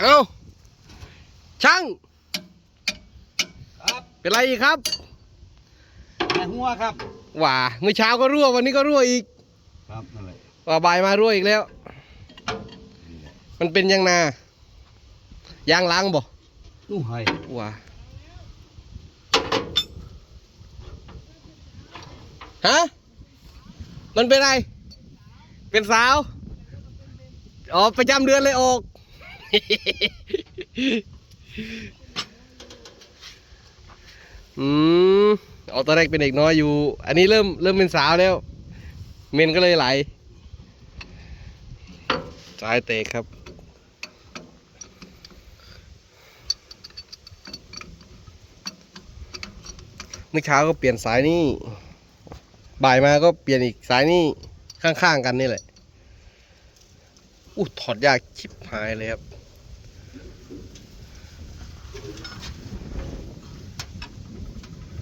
เอาช่าง ครับเป็นไรอีกครับนายหัวครับว่าเมื่อเช้าก็รั่ววันนี้ก็รั่วอีกครับนั่นแหละว่าบ่ายมารั่วอีกแล้วมันเป็นยังนายางล้างบ่ตู้ไห้ว่าฮะมันเป็นไร เป็นสาวอ๋อประจำเดือนเลยออก อืมเอาตอนแรกเป็นเด็กน้อยอยู่ อันนี้เริ่มเริ่มเป็นสาวแล้ว เมนก็เลยไหลสายเตะครับ เมื่อเช้าก็เปลี่ยนสายนี่ บ่ายมาก็เปลี่ยนอีกสายนี่ข้างๆกันนี่แหละอู้ถอดยากชิบหายเลยครับ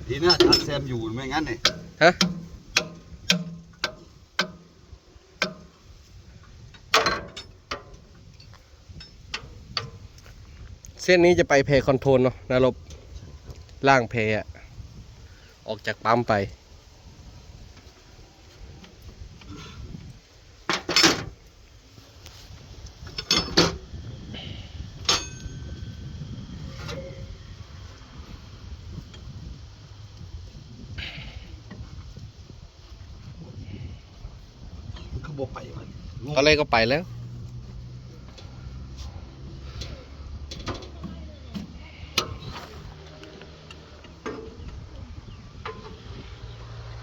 ทีน่าจารย์แซมอยู่ไม่งั้นเนี่ยฮะเส้นนี้จะไปเพย์คอนโทรลเนาะนรบล่างเพย์อะออกจากปั๊มไป บอกไปมันตอนแรกก็ไปแล้ว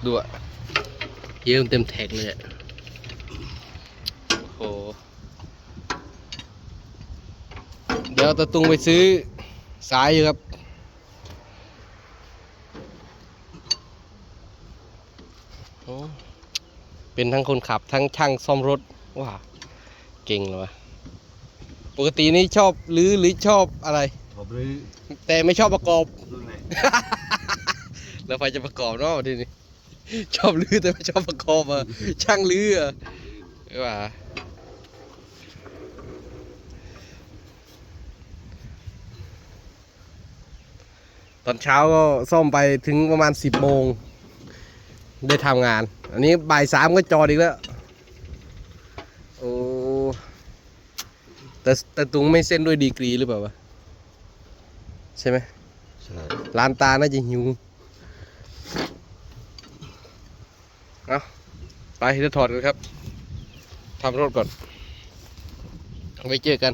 ดูอะเยิ้มเต็มแท็กเลยอะโอ้โหเดี๋ยวตะตุงไปซื้อสายอยู่ครับโอ้ เป็นทั้งคนขับทั้งช่างซ่อมรถว้าเก่งเลยวะปกตินี่ชอบหรือหรือชอบอะไร ผมรื้อแต่ไม่ชอบประกอบ รุ่นไหนแล้วไฟจะประกอบเนาะทีนี้ชอบลื้อแต่ไม่ชอบประกอบอะช่างลื้ออะว่าตอนเช้าก็ซ่อมไปถึงประมาณสิบโมง ได้ทำงาน อันนี้บ่ายสามก็จอดอีกแล้ว โอ้แต่แต่ตุงไม่เส้นด้วยดีกรีหรือเปล่าวะ ใช่ไหมใช่ร้านตาน่าจะหิวเอาไปเดี๋ยวถอดกันครับทำรถก่อนไว้เจอกัน